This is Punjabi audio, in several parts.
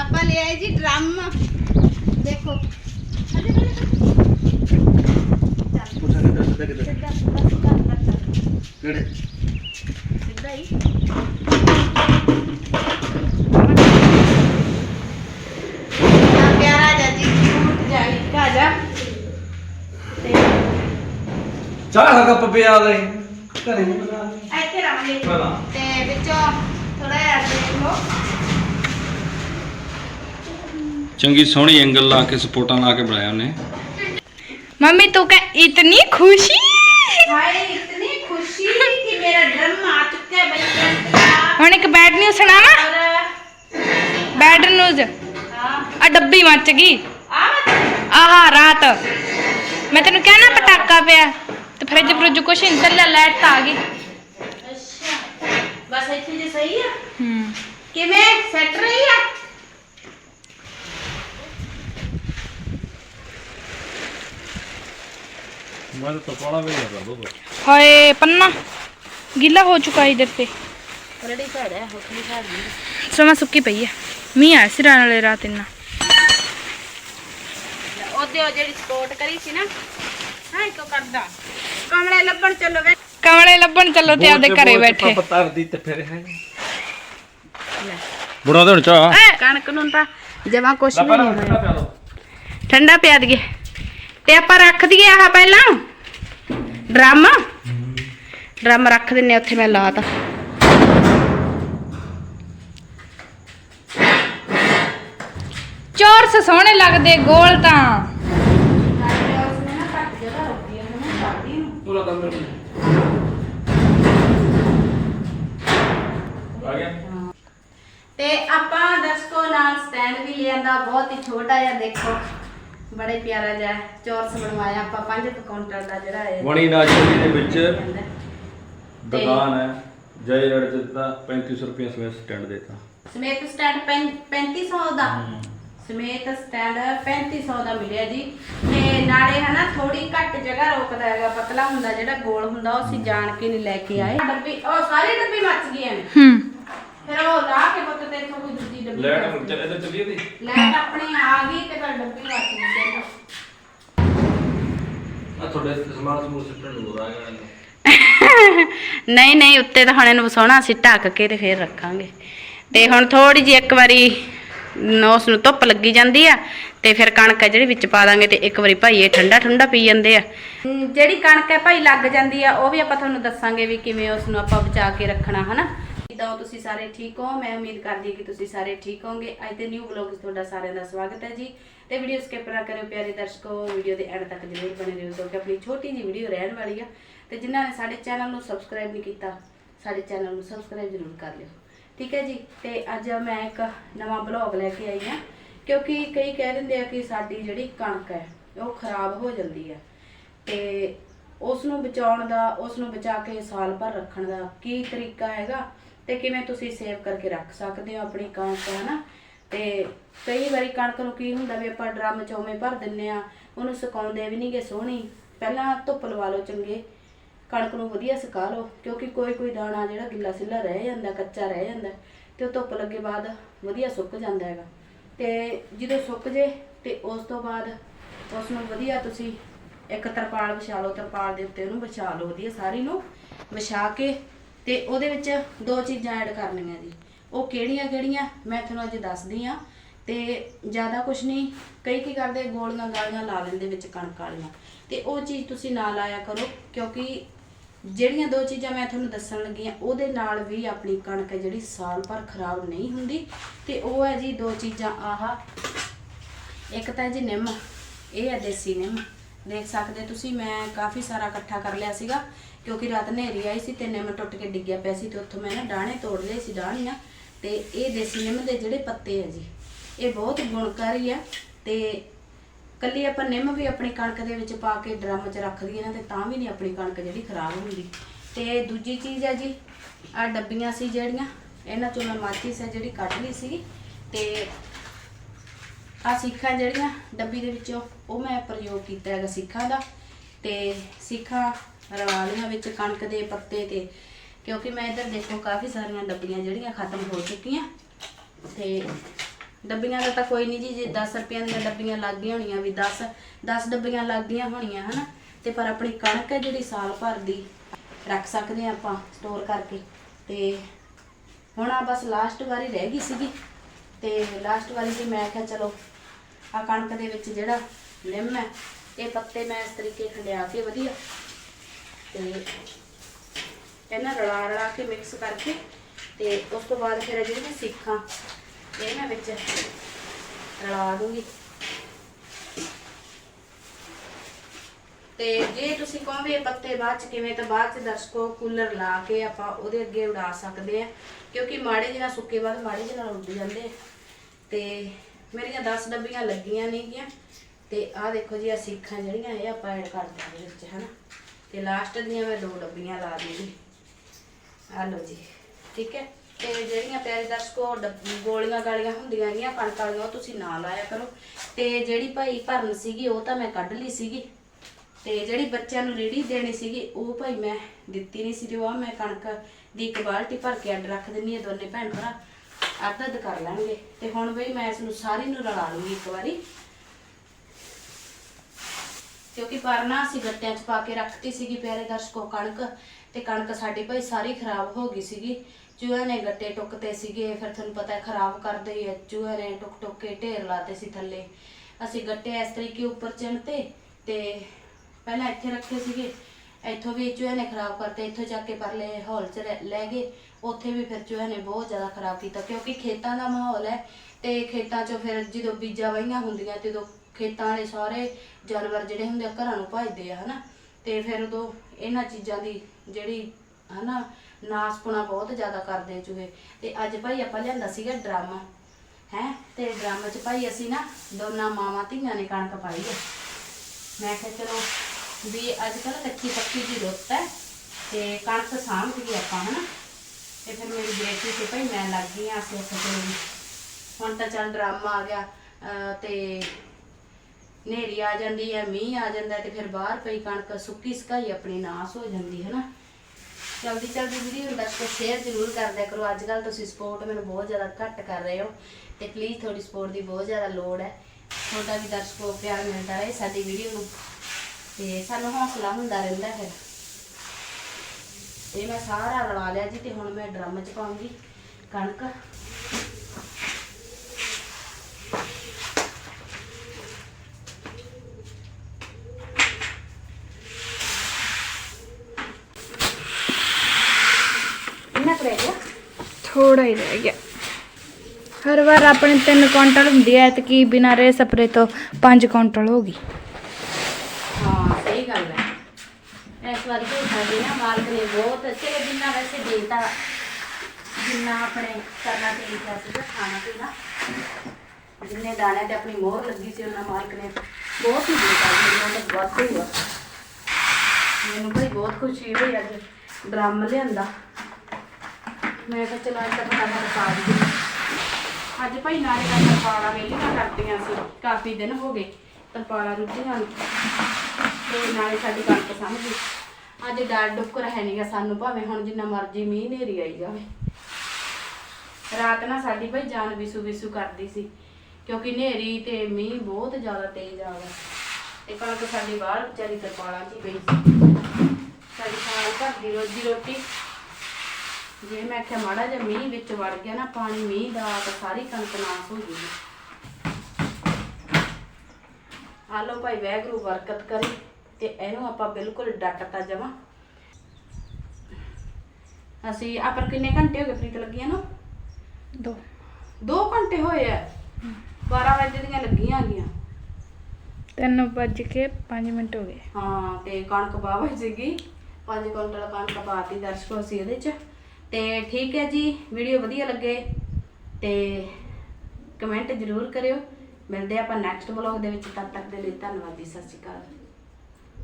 ਆਪਾਂ ਲੈ ਆਏ ਜੀ ਡਰਮ। ਦੇਖੋ। ਅੰਦਰ ਚੱਲ। ਕਿਹੜੇ? ਸਿੱਧਾ ਹੀ। ਆ ਪਿਆਰਾ ਜਾ ਜੀ। ਛੂਟ ਜਾਈ ਕਾਜਾ ਤੇ ਚਾਹ ਦਾ ਕੱਪ ਪਿਆ ਦੇ ਘਰੇ ਨਹੀਂ ਬਣਾ। ਇੱਥੇ ਰੱਖ ਪਹਿਲਾਂ। ਤੇ ਵਿੱਚੋਂ ਥੋੜਾ ਜਿਹਾ ਦੇਖ ਲਓ। ਚੰਗੀ ਸੋਹਣੀ ਐਂਗਲ ਲਾ ਕੇ ਸਪੋਰਟਾਂ ਲਾ ਕੇ ਬਣਾਇਆ ਉਹਨੇ मम्मी तू क्या इतनी खुशी ਹਾਏ ਇਤਨੀ ਖੁਸ਼ੀ ਕਿ ਮੇਰਾ ਡਰਮ ਆ ਚੁੱਕਾ ਹੈ ਬੱਚਿਆਂ ਦਾ ਹੁਣ ਇੱਕ ਬੈਡ ਨਿਊਜ਼ ਸੁਣਾਵਾ ਔਰ ਬੈਡ ਨਿਊਜ਼ ਹਾਂ ਆ ਡੱਬੀ ਮੱਚ ਗਈ ਆ ਮਤ ਆਹਾ ਰਾਤ ਮੈਂ ਤੈਨੂੰ ਕਿਹਾ ਨਾ ਪਟਾਕਾ ਪਿਆ ਤੇ ਫਰਿੱਜ ਫਰੁੱਜ ਕੁਛ ਨਹੀਂ ਚੱਲਿਆ ਲਾਈਟ ਤਾਂ ਆ ਗਈ ਅੱਛਾ ਬਸ ਇੱਥੇ ਜੇ ਸਹੀ ਆ ਹੂੰ ਕਿਵੇਂ ਸੈਟ ਰਹੀ ਆ ਮੈਂ ਤਾਂ ਤਪਾਣਾ ਵੀ ਕਰ ਦੋ ਹਾਏ ਪੰਨਾ। ਗਿੱਲਾ ਹੋ ਚੁੱਕਾ ਇਧਰ ਤੇ। ਰੈਡੀ ਕਰ ਹੈ ਹੋਟਲੀ ਖਾ ਲਈ ਸਮਾਂ ਸੁੱਕੀ ਪਈ ਹੈ। ਮੀਂਹ ਆਇਆ ਸੀ ਰਾਣ ਵਾਲੇ ਰਾਤ ਇੰਨਾ। ਉਹਦੇ ਉਹ ਜਿਹੜੀ ਸਪੋਰਟ ਕਰੀ ਸੀ ਨਾ ਹਾਂ ਕਿਉਂ ਕਰਦਾ। ਕਮਲੇ ਲੱਭਣ ਚੱਲੋ ਵੇ ਕਮਲੇ ਲੱਭਣ ਚੱਲੋ ਤੇ ਆਪਦੇ ਘਰੇ ਬੈਠੇ। ਪਤਾ ਦੀ ਤੇ ਫਿਰ ਹੈ। ਬੁੜਾ ਤੇ ਚਾਹ। ਕਣਕ ਨੂੰ ਤਾਂ ਜਮਾ ਕੁਛ ਨਹੀਂ ਠੰਡਾ ਹੋਇਆ ਪਿਆ ਦੋ। ਠੰਡਾ ਪਿਆ ਦਈਏ। ਤੇ ਆਪਾਂ ਰੱਖ ਦਈਏ ਆਹ ਪਹਿਲਾਂ। ਡਰਮ? ਡਰਮ ਰੱਖ ਦਿੰਨੇ ਉੱਥੇ ਮੈਂ ਲਾਤਾ ਚੋਰਸ ਸੋਹਣੇ ਲੱਗਦੇ ਗੋਲ ਤਾਂ। ਪੂਰਾ ਕੰਮ ਮੇਰੇ ਆ ਗਿਆ। ਤੇ ਆਪਾਂ ਦਰਸ਼ਕੋ ਨਾਲ ਸਟੈਂਡ ਵੀ ਲਿਆਂਦਾ ਬਹੁਤ ਹੀ ਛੋਟਾ ਜਿਹਾ ਦੇਖੋ। ਬੜੇ ਪਿਆਰਾ ਜਿਹਾ ਚੌਰਸ ਬਣਵਾਇਆ ਆਪਾਂ 5 ਕੁਇੰਟਲ ਦਾ ਜਿਹੜਾ ਹੈ ਵਣੀ ਨਾਜਰੀ ਦੇ ਵਿੱਚ ਕਹਿੰਦਾ। ਦੁਕਾਨ ਹੈ ਜੈ ਰੜ ਦਿੱਤਾ 3500 ਰੁਪਏ ਸਮੇਤ ਸਟੈਂਡ ਦੇਤਾ। ਸਮੇਤ ਸਟੈਂਡ 3500 ਦਾ? ਸਮੇਤ ਸਟੈਂਡ 3500 ਦਾ ਮਿਲਿਆ ਜੀ। ਤੇ ਨਾਲੇ ਹਨਾ ਥੋੜੀ ਘੱਟ ਜਗ੍ਹਾ ਰੋਕਦਾ ਹੈਗਾ ਪਤਲਾ ਹੁੰਦਾ ਜਿਹੜਾ ਗੋਲ ਹੁੰਦਾ ਉਹ ਅਸੀਂ ਜਾਣ ਕੇ ਨਹੀਂ ਲੈ ਕੇ ਆਏ। ਡੱਬੀ ਉਹ ਸਾਰੀ ਡੱਬੀ ਮੱਚ ਗਈਆਂ ਨੇ। ਹੂੰ। ਫਿਰ ਉਹ ਲਾ ਕੇ ਪੁੱਤ ਤੇ ਇੱਥੋਂ ਕੋਈ ਦੂਜੀ ਡੱਬੀ ਚੱਕ ਹੁਣ ਚੱਲੇ ਤੇ ਚੱਲੀਏ ਦੀ ਲੈਟ ਆਪਣੀ ਆ ਗਈ ਤੇ ਫਿਰ ਡੱਬੀ ਮੱਚ ਗਈ ਦੇਖੋ ਆ ਤੁਹਾਡੇ ਸਮਾਨ ਸਮੂਹ ਸਿੱਟਣ ਨੂੰ ਆ ਗਿਆ ਨਹੀਂ ਨਹੀਂ ਉੱਤੇ ਤਾਂ ਹੁਣ ਇਹਨੂੰ ਸੋਹਣਾ ਅਸੀਂ ਢੱਕ ਕੇ ਤੇ ਫੇਰ ਰੱਖਾਂਗੇ। ਤੇ ਹੁਣ ਥੋੜੀ ਜਿਹੀ ਇੱਕ ਵਾਰੀ ਉਸ ਨੂੰ ਧੁੱਪ ਲੱਗੀ ਜਾਂਦੀ ਆ ਤੇ ਫਿਰ ਕਣਕ ਆ ਜਿਹੜੀ ਵਿੱਚ ਪਾ ਦਾਂਗੇ ਤੇ ਇੱਕ ਵਾਰੀ ਭਾਈ ਇਹ ਠੰਡਾ ਠੰਡਾ ਪੀ ਜਾਂਦੇ ਆ। ਜਿਹੜੀ ਕਣਕ ਹੈ ਭਾਈ ਲੱਗ ਜਾਂਦੀ ਆ ਉਹ ਵੀ ਆਪਾਂ ਤੁਹਾਨੂੰ ਦੱਸਾਂਗੇ ਵੀ ਕਿਵੇਂ ਉਸ ਨੂੰ ਆਪਾਂ ਬਚਾ ਕੇ ਰੱਖਣਾ ਹਨਾ? ਜਿੱਦਾਂ ਤੁਸੀਂ ਸਾਰੇ ਠੀਕ ਹੋ? ਮੈਂ ਉਮੀਦ ਕਰਦੀ ਹਾਂ ਕਿ ਤੁਸੀਂ ਸਾਰੇ ਠੀਕ ਹੋਵੋਗੇ। ਅੱਜ ਦੇ ਨਿਊ ਵਲੌਗ 'ਚ ਤੁਹਾਡਾ ਸਾਰਿਆਂ ਦਾ ਸਵਾਗਤ ਹੈ ਜੀ। ਤੇ ਵੀਡੀਓ ਸਕਿਪ ਨਾ ਕਰਿਓ ਪਿਆਰੇ ਦਰਸ਼ਕੋ। ਵੀਡੀਓ ਦੇ ਐਂਡ ਤੱਕ ਜ਼ਰੂਰ ਬਣੇ ਰਹੋ, ਕਿਉਂਕਿ ਆਪਣੀ ਛੋਟੀ ਜਿਹੀ ਵੀਡੀਓ ਰਹਿਣ ਵਾਲੀ ਆ। ਤੇ ਜਿਨ੍ਹਾਂ ਨੇ ਸਾਡੇ ਚੈਨਲ ਨੂੰ ਸਬਸਕ੍ਰਾਈਬ ਨਹੀਂ ਕੀਤਾ, ਸਾਡੇ ਚੈਨਲ ਨੂੰ ਸਬਸਕ੍ਰਾਈਬ ਜ਼ਰੂਰ ਕਰ ਲਿਓ। ਠੀਕ ਹੈ ਜੀ? ਤੇ ਅੱਜ ਮੈਂ ਇੱਕ ਨਵਾਂ ਬਲੌਗ ਲੈ ਕੇ ਆਈ ਹਾਂ, ਕਿਉਂਕਿ ਕਈ ਕਹਿ ਦਿੰਦੇ ਆ ਕਿ ਸਾਡੀ ਜਿਹੜੀ ਕਣਕ ਹੈ, ਉਹ ਖਰਾਬ ਹੋ ਜਾਂਦੀ ਹੈ। ਤੇ ਉਸ ਨੂੰ ਬਚਾਉਣ ਦਾ ਉਸ ਨੂੰ ਬਚਾ ਕੇ ਸਾਲ ਭਰ ਰੱਖਣ ਦਾ ਕੀ ਤਰੀਕਾ ਹੈਗਾ? ਤੇ ਕਿਵੇਂ ਤੁਸੀਂ ਸੇਵ ਕਰਕੇ ਰੱਖ ਸਕਦੇ ਹੋ ਆਪਣੀ ਕਣਕ ਹਨਾ? ਤੇ ਕਈ ਵਾਰੀ ਕਣਕ ਨੂੰ ਕੀ ਹੁੰਦਾ ਵੀ ਆਪਾਂ ਡਰਮ ਚ ਉਵੇਂ ਭਰ ਦਿੰਨੇ ਆ, ਉਹਨੂੰ ਸੁਕਾਉਂਦੇ ਵੀ ਨਹੀਂਗੇ ਸੋਹਣੀ। ਪਹਿਲਾਂ ਧੁੱਪ ਲਵਾ ਲਓ ਚੰਗੇ। ਕਣਕ ਨੂੰ ਵਧੀਆ ਸੁਕਾ ਲਓ, ਕਿਉਂਕਿ ਕੋਈ ਕੋਈ ਦਾਣਾ ਜਿਹੜਾ ਗਿੱਲਾ ਸਿੱਲਾ ਰਹਿ ਜਾਂਦਾ, ਕੱਚਾ ਰਹਿ ਜਾਂਦਾ, ਤੇ ਉਹ ਧੁੱਪ ਲੱਗੇ ਬਾਅਦ ਵਧੀਆ ਸੁੱਕ ਜਾਂਦਾ ਹੈਗਾ। ਤੇ ਜਦੋਂ ਸੁੱਕ ਜੇ, ਤੇ ਉਸ ਤੋਂ ਬਾਅਦ ਉਸ ਨੂੰ ਵਧੀਆ ਤੁਸੀਂ ਇੱਕ ਤਰਪਾਲ ਵਿਛਾ ਲਓ, ਤਰਪਾਲ ਦੇ ਉੱਤੇ ਉਹਨੂੰ ਵਿਛਾ ਲਓ, ਵਧੀਆ ਸਾਰੀ ਨੂੰ ਵਿਛਾ ਕੇ ਤੇ ਉਹਦੇ ਵਿੱਚ ਦੋ ਚੀਜ਼ਾਂ ਐਡ ਕਰਨੀਆਂ ਜੀ। ਉਹ ਕਿਹੜੀਆਂ ਕਿਹੜੀਆਂ, ਮੈਂ ਤੁਹਾਨੂੰ ਅੱਜ ਦੱਸਦੀ ਆ ਤੇ ਜ਼ਿਆਦਾ ਕੁਝ ਨਹੀਂ, ਕਈ ਕੀ ਕਰਦੇ, ਗੋਲੀਆਂ ਗਾਲੀਆਂ ਲਾ ਲੈਂਦੇ ਵਿੱਚ ਕਣਕ ਵਾਲੀਆਂ। ਤੇ ਉਹ ਚੀਜ਼ ਤੁਸੀਂ ਨਾ ਲਾਇਆ ਕਰੋ, ਕਿਉਂਕਿ ਜਿਹੜੀਆਂ ਦੋ ਚੀਜ਼ਾਂ ਮੈਂ ਤੁਹਾਨੂੰ ਦੱਸਣ ਲੱਗੀ ਆ ਉਹਦੇ ਨਾਲ ਵੀ ਆਪਣੀ ਕਣਕ ਹੈ ਜਿਹੜੀ ਸਾਲ ਭਰ ਖਰਾਬ ਨਹੀਂ ਹੁੰਦੀ। ਤੇ ਉਹ ਹੈ ਜੀ ਦੋ ਚੀਜ਼ਾਂ, ਆਹ। ਇੱਕ ਤਾਂ ਜੀ ਨਿੰਮ, ਇਹ ਹੈ ਦੇਸੀ ਨਿੰਮ। ਦੇਖ ਸਕਦੇ ਤੁਸੀਂ, ਮੈਂ ਕਾਫੀ ਸਾਰਾ ਇਕੱਠਾ ਕਰ ਲਿਆ ਸੀਗਾ। ਕਿਉਂਕਿ ਰਾਤ ਹਨੇਰੀ ਆਈ ਸੀ ਤੇ ਨਿੰਮ ਟੁੱਟ ਕੇ ਡਿੱਗਿਆ ਪਿਆ ਸੀ ਤੇ ਉੱਥੋਂ ਮੈਂ ਨਾ ਡਾਣੇ ਤੋੜ ਲਏ ਸੀ ਡਾਹਣੀਆਂ ਤੇ ਇਹ ਦੇਸੀ ਨਿੰਮ ਦੇ ਜਿਹੜੇ ਪੱਤੇ ਆ ਜੀ, ਇਹ ਬਹੁਤ ਗੁਣਕਾਰੀ ਆ ਤੇ ਕੱਲੀ ਆਪਾਂ ਨਿੰਮ ਵੀ ਆਪਣੀ ਕਣਕ ਦੇ ਵਿੱਚ ਪਾ ਕੇ ਡਰਮ 'ਚ ਰੱਖ ਦਈਏ ਨਾ ਤੇ ਤਾਂ ਵੀ ਨਹੀਂ ਆਪਣੀ ਕਣਕ ਜਿਹੜੀ ਖਰਾਬ ਹੁੰਦੀ। ਤੇ ਦੂਜੀ ਚੀਜ਼ ਹੈ ਜੀ ਆ ਡੱਬੀਆਂ ਸੀ ਜਿਹੜੀਆਂ, ਇਹਨਾਂ ਚੋਂ ਮੈਂ ਮਾਚਿਸ ਹੈ ਜਿਹੜੀ ਕੱਢ ਲਈ ਸੀ ਤੇ ਆ ਸਿੱਖਾਂ ਜਿਹੜੀਆਂ ਡੱਬੀ ਦੇ ਵਿੱਚੋਂ, ਉਹ ਮੈਂ ਪ੍ਰਯੋਗ ਕੀਤਾ ਹੈਗਾ ਸਿੱਖਾਂ ਦਾ। ਤੇ ਸਿੱਖਾਂ ਰਵਾ ਲਈਆਂ ਵਿੱਚ ਕਣਕ ਦੇ ਪੱਤੇ ਤੇ, ਕਿਉਂਕਿ ਮੈਂ ਇੱਧਰ ਦੇਖੋ ਕਾਫੀ ਸਾਰੀਆਂ ਡੱਬੀਆਂ ਜਿਹੜੀਆਂ ਖਤਮ ਹੋ ਚੁੱਕੀਆਂ। ਤੇ ਡੱਬੀਆਂ ਦਾ ਤਾਂ ਕੋਈ ਨਹੀਂ ਜੀ, ਜੇ 10 ਰੁਪਈਆਂ ਦੀਆਂ ਡੱਬੀਆਂ ਲੱਗ ਗਈਆਂ ਹੋਣੀਆਂ, ਵੀ 10 10 ਡੱਬੀਆਂ ਲੱਗ ਗਈਆਂ ਹੋਣੀਆਂ, ਹਨਾ? ਤੇ ਪਰ ਆਪਣੀ ਕਣਕ ਹੈ ਜਿਹੜੀ ਸਾਲ ਭਰ ਦੀ ਰੱਖ ਸਕਦੇ ਆ ਆਪਾਂ ਸਟੋਰ ਕਰਕੇ। ਤੇ ਹੁਣ ਆ ਬਸ ਲਾਸਟ ਵਾਰੀ ਰਹਿ ਗਈ ਸੀਗੀ। ਤੇ ਲਾਸਟ ਵਾਰੀ ਜੀ ਮੈਂ ਕਿਹਾ ਚਲੋ ਆ ਕਣਕ ਦੇ ਵਿੱਚ ਜਿਹੜਾ ਲਿਮ ਹੈ ਇਹ ਪੱਤੇ ਮੈਂ ਇਸ ਤਰੀਕੇ ਖੰਡਿਆ ਕੇ ਵਧੀਆ। ਤੇ ਇਹਨਾਂ ਰਲਾ ਰਲਾ ਕੇ ਮਿਕਸ ਕਰਕੇ ਤੇ ਉਸ ਤੋਂ ਬਾਅਦ ਫਿਰ ਇਹ ਜਿਹੜੀਆਂ ਸਿੱਖਾਂ। ਇਹ ਮੈਂ ਵਿੱਚ ਰਲਾ ਦੂੰਗੀ। ਤੇ ਜੇ ਤੁਸੀਂ ਕਹੋ ਵੀ ਇਹ ਪੱਤੇ ਬਾਅਦ ਚ ਕਿਵੇਂ, ਤਾਂ ਬਾਅਦ ਚ ਦਰਸ਼ਕੋ ਕੂਲਰ ਲਾ ਕੇ ਆਪਾਂ ਉਹਦੇ ਅੱਗੇ ਉਡਾ ਸਕਦੇ ਆ ਕਿਉਂਕਿ ਮਾੜੇ ਜਿਹੇ ਸੁੱਕੇ ਬਾਅਦ ਮਾੜੇ ਜਿਹੇ ਨਾਲ ਉੱਡ ਜਾਂਦੇ ਆ। ਤੇ ਮੇਰੀਆਂ 10 ਡੱਬੀਆਂ ਲੱਗੀਆਂ ਨੇਗੀਆਂ। ਤੇ ਆਹ ਦੇਖੋ ਜੀ ਆ ਸਿੱਖਾਂ ਜਿਹੜੀਆਂ ਇਹ ਆਪਾਂ ਐਡ ਕਰ ਦਿਆਂਗੇ ਵਿੱਚ, ਹਨਾ? ਤੇ ਲਾਸਟ ਦੀਆਂ ਮੈਂ ਦੋ ਡੱਬੀਆਂ ਲਾ ਦੂੰਗੀ। ਆ ਲਓ ਜੀ, ਠੀਕ ਹੈ? ਤੇ ਜਿਹੜੀਆਂ ਪਿਆਰੇ ਦਰਸ਼ਕੋ ਡੱਬ- ਗੋਲੀਆਂ ਗਾਲੀਆਂ ਹੁੰਦੀਆਂ ਹੈਗੀਆਂ, ਕਣਕ ਵਾਲੀਆਂ, ਉਹ ਤੁਸੀਂ ਨਾ ਲਾਇਆ ਕਰੋ। ਤੇ ਜਿਹੜੀ ਭਾਈ ਭਰਨ ਸੀਗੀ, ਉਹ ਤਾਂ ਮੈਂ ਕੱਢ ਲਈ ਸੀਗੀ। ਤੇ ਜਿਹੜੀ ਬੱਚਿਆਂ ਨੂੰ ਰੇੜੀ ਦੇਣੀ ਸੀਗੀ, ਉਹ ਭਾਈ ਮੈਂ ਦਿੱਤੀ ਨਹੀਂ ਸੀ, ਤੇ ਉਹ ਆ ਮੈਂ ਕਣਕ ਦੀ ਇੱਕ ਬਾਲਟੀ ਭਰ ਕੇ ਅੱਡ ਰੱਖ ਦਿੰਨੀ ਆ ਦੋਨੇ ਭੈਣ ਭਰਾ। ਅੱਧ ਅੱਧ ਕਰ ਲੈਣਗੇ। ਤੇ ਹੁਣ ਬਈ ਮੈਂ ਇਸ ਨੂੰ ਸਾਰੀ ਨੂੰ ਰਲਾ ਲੂੰਗੀ ਇੱਕ ਵਾਰੀ। ਕਿਉਂਕਿ ਪਰ ਨਾ ਅਸੀਂ ਗੱਟਿਆਂ 'ਚ ਪਾ ਕੇ ਰੱਖਤੀ ਸੀਗੀ ਪਿਆਰੇ ਦਰਸ਼ਕੋ ਕਣਕ ਤੇ ਕਣਕ ਸਾਡੀ ਭਾਈ ਸਾਰੀ ਖਰਾਬ ਹੋ ਗਈ ਸੀਗੀ। ਚੂਹਿਆਂ ਨੇ ਗੱਟੇ ਟੁੱਕਤੇ ਸੀਗੇ, ਫਿਰ ਤੁਹਾਨੂੰ ਪਤਾ ਹੈ ਖਰਾਬ ਕਰਦੇ ਹੀ ਆ। ਚੂਹਿਆਂ ਨੇ ਟੁੱਕ ਟੁੱਕ ਕੇ ਢੇਰ ਲਾਤੇ ਸੀ ਥੱਲੇ। ਅਸੀਂ ਗੱਟੇ ਇਸ ਤਰੀਕੇ ਉੱਪਰ ਚਿਣਤੇ ਤੇ ਪਹਿਲਾਂ ਇੱਥੇ ਰੱਖੇ ਸੀਗੇ। ਇੱਥੋਂ ਵੀ ਚੂਹਿਆਂ ਨੇ ਖਰਾਬ ਕਰਤੇ, ਇੱਥੋਂ ਚੱਕ ਕੇ ਪਰਲੇ ਹੌਲ 'ਚ ਲੈ- ਲੈ ਗਏ। ਉੱਥੇ ਵੀ ਫਿਰ ਚੂਹਿਆਂ ਨੇ ਬਹੁਤ ਜ਼ਿਆਦਾ ਖਰਾਬ ਕੀਤਾ, ਕਿਉਂਕਿ ਖੇਤਾਂ ਦਾ ਮਾਹੌਲ ਹੈ ਤੇ ਖੇਤਾਂ 'ਚੋਂ ਫਿਰ ਜਦੋਂ ਬੀਜਾਂ ਵਹੀਆਂ ਹੁੰਦੀਆਂ ਤੇ ਉਦੋਂ ਖੇਤਾਂ ਵਾਲੇ ਸਾਰੇ ਜਾਨਵਰ ਜਿਹੜੇ ਹੁੰਦੇ ਆ, ਘਰਾਂ ਨੂੰ ਭੱਜਦੇ ਆ, ਹਨਾ? ਤੇ ਫਿਰ ਉਦੋਂ ਇਹਨਾਂ ਚੀਜ਼ਾਂ ਦੀ ਜਿਹੜੀ, ਹਨਾ, ਨਾਸਪੁਣਾ ਬਹੁਤ ਜ਼ਿਆਦਾ ਕਰਦੇ ਆ ਚੂਹੇ। ਤੇ ਅੱਜ ਭਾਈ ਆਪਾਂ ਲਿਆਂਦਾ ਸੀਗਾ ਡਰਾਮਾ, ਹੈ? ਤੇ ਡਰਮ 'ਚ ਭਾਈ ਅਸੀਂ ਨਾ ਦੋਨਾਂ ਮਾਵਾਂ ਧੀਆਂ ਨੇ ਕਣਕ ਪਾਈ ਹੈ ਮੈਂ ਕਿਹਾ ਚਲੋ ਵੀ ਅੱਜ ਕੱਲ ਕੱਚੀ ਪੱਕੀ ਦੀ ਰੁੱਤ ਹੈ, ਤੇ ਕਣਕ ਸਾਂਭ ਗਈ ਆਪਾਂ, ਹਨਾ? ਤੇ ਫਿਰ ਮੇਰੀ ਬੇਟੀ ਤੇ ਭਾਈ, ਮੈਂ ਲੱਗ ਗਈ ਆ ਅਸੀਂ ਉੱਥੇ ਹੁਣ ਤਾਂ ਚੱਲ ਡਰਾਮਾ ਆ ਗਿਆ ਤੇ ਨੇਰੀ ਆ ਜਾਂਦੀ ਹੈ, ਮੀਂਹ ਆ ਜਾਂਦਾ ਹੈ ਤੇ ਫਿਰ ਬਾਹਰ ਪਈ ਕਣਕ ਸੁੱਕੀ ਸਕਾਈ ਆਪਣੀ ਨਾਸ ਹੋ ਜਾਂਦੀ ਹੈ ਨਾ। ਜਲਦੀ ਜਲਦੀ ਵੀਡੀਓ ਨੂੰ ਦੱਸ ਕੇ ਸ਼ੇਅਰ ਜ਼ਰੂਰ ਕਰ ਦਿਆ ਕਰੋ। ਅੱਜ ਕੱਲ ਤੁਸੀਂ ਸਪੋਰਟ ਮੈਨੂੰ ਬਹੁਤ ਜ਼ਿਆਦਾ ਘੱਟ ਕਰ ਰਹੇ ਹੋ ਤੇ ਪਲੀਜ਼ ਤੁਹਾਡੀ ਸਪੋਰਟ ਦੀ ਬਹੁਤ ਜ਼ਿਆਦਾ ਲੋੜ ਹੈ। ਤੁਹਾਡਾ ਵੀ ਦਰਸ਼ਕੋ ਪਿਆਰ ਮਿਲਦਾ ਰਹੇ ਸਾਡੀ ਵੀਡੀਓ ਨੂੰ। ਤੇ ਸਾਨੂੰ ਹੌਸਲਾ ਹੁੰਦਾ ਰਹਿੰਦਾ ਹੈ। ਇਹ ਮੈਂ ਸਾਰਾ ਰਲਾ ਲਿਆ ਜੀ ਤੇ ਹੁਣ ਮੈਂ ਡਰਮ 'ਚ ਪਾਉਂਗੀ ਕਣਕ ਕਿੰਨਾ ਕੁ ਰਹਿ ਗਿਆ ਥੋੜਾ ਹੀ ਰਹਿ ਗਿਆ। ਹਰ ਵਾਰ ਆਪਣੇ 3 ਕੁਇੰਟਲ ਹੁੰਦੀ ਹੈ ਤੇ ਕੀ ਬਿਨਾਂ ਰੇ ਸਪਰੇ ਤੋਂ 5 ਕੁਇੰਟਲ ਹੋ ਗਈ। ਹਾਂ, ਸਹੀ ਗੱਲ ਹੈ ਇਸ ਵਾਰੀ ਕੋਈ ਸਾਡੇ ਨਾ ਮਾਲਕ ਨੇ ਬਹੁਤ ਚਲੋ ਜਿੰਨਾ ਵੈਸੇ ਦੇਤਾ, ਜਿੰਨਾ ਆਪਣੇ ਕਰਨਾ ਚਾਹੀਦਾ ਸੀਗਾ, ਖਾਣਾ ਪੀਣਾ। ਜਿੰਨੇ ਦਾਣੇ ਤੇ ਆਪਣੀ ਮੋਹਰ ਲੱਗੀ ਸੀ, ਉਹਨਾਂ ਮਾਲਕ ਨੇ ਬਹੁਤ ਹੀ ਦੇਤਾ, ਮੈਨੂੰ ਤਾਂ ਬਹੁਤ ਹੀ ਹੋਇਆ ਮੈਨੂੰ ਬੜੀ ਬਹੁਤ ਖੁਸ਼ੀ ਹੋਈ ਅੱਜ ਡਰਮ ਲਿਆਂਦਾ। ਮੈਂ ਕਿਹਾ ਚਲੋ ਅੱਜ ਤੱਕ ਪਾ ਦਈਏ ਅੱਜ ਭਾਈ ਨਾਲੇ ਦਾ ਤਰਪਾਲਾ ਵੇਲੀਆਂ ਕਰਦੀਆਂ ਸੀ, ਕਾਫੀ ਦਿਨ ਹੋ ਗਏ ਤਰਪਾਲਾ ਰੁੱਝੀਆਂ ਤੇ ਨਾਲੇ ਸਾਡੀ ਕਣਕ ਸਮਝ ਅੱਜ ਡਰ ਡੁੱਕਰ ਹੈ ਨਹੀਂਗਾ ਸਾਨੂੰ ਭਾਵੇਂ ਹੁਣ ਜਿੰਨਾ ਮਰਜ਼ੀ ਮੀਂਹ ਨੇਰੀ ਆਈ ਜਾਵੇ। ਰਾਤ ਨਾ ਸਾਡੀ ਭਾਈ ਜਾਨ ਵਿਸੂ ਵਿਸੂ ਕਰਦੀ ਸੀ, ਕਿਉਂਕਿ ਨੇਰੀ ਤੇ ਮੀਂਹ ਬਹੁਤ ਜ਼ਿਆਦਾ ਤੇਜ਼ ਆ ਗਿਆ। ਤੇ ਕਣਕ ਸਾਡੀ ਬਾਹਰ ਵਿਚਾਰੀ ਤਰਪਾਲਾਂ 'ਚ ਹੀ ਪਈ ਸੀ। ਸਾਡੀ ਸਾਲ ਭਰ ਦੀ ਰੋਜੀ ਰੋਟੀ ਜੇ ਮੈਂ ਆਖਿਆ ਮਾੜਾ ਜਿਹਾ ਮੀਂਹ ਵਿੱਚ ਵੜ ਗਿਆ ਨਾ ਪਾਣੀ ਮੀਂਹ ਦਾ ਤਾਂ ਸਾਰੀ ਕਣਕ ਨਾਸ ਹੋ ਜੂਗੀ ਆ ਭਾਈ ਵੈਗਰੂ ਬਰਕਤ ਕਰੇ ਤੇ ਇਹਨੂੰ ਆਪਾਂ ਬਿਲਕੁਲ ਡੱਟਤਾ ਜਮਾ ਅਸੀਂ ਆਪਾਂ ਕਿੰਨੇ ਘੰਟੇ ਹੋ ਗਏ ਪ੍ਰੀਤ ਲੱਗੀਆਂ ਨੂੰ? ਦੋ। 2 ਘੰਟੇ ਹੋਏ ਆ? 12 ਵਜੇ ਦੀਆਂ ਲੱਗੀਆਂ ਗਈਆਂ 3 ਵੱਜ ਕੇ 5 ਮਿੰਟ ਹੋ ਗਏ। ਹਾਂ ਤੇ ਕਣਕ ਬਾਵਾ ਸੀਗੀ 5 ਕੁਇੰਟਲ ਕਣਕ ਪਾਤੀ ਦਰਸ਼ਕੋ ਅਸੀਂ ਇਹਦੇ ਚ। ਤੇ ਠੀਕ ਹੈ ਜੀ ਵੀਡੀਓ ਵਧੀਆ ਲੱਗੇ ਤੇ ਕਮੈਂਟ ਜ਼ਰੂਰ ਕਰਿਓ। ਮਿਲਦੇ ਆਪਾਂ ਨੈਕਸਟ ਵਲੌਗ ਦੇ ਵਿੱਚ, ਤਦ ਤੱਕ ਦੇ ਲਈ ਧੰਨਵਾਦ ਜੀ, ਸਤਿ ਸ਼੍ਰੀ ਅਕਾਲ।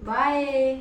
ਬਾਏ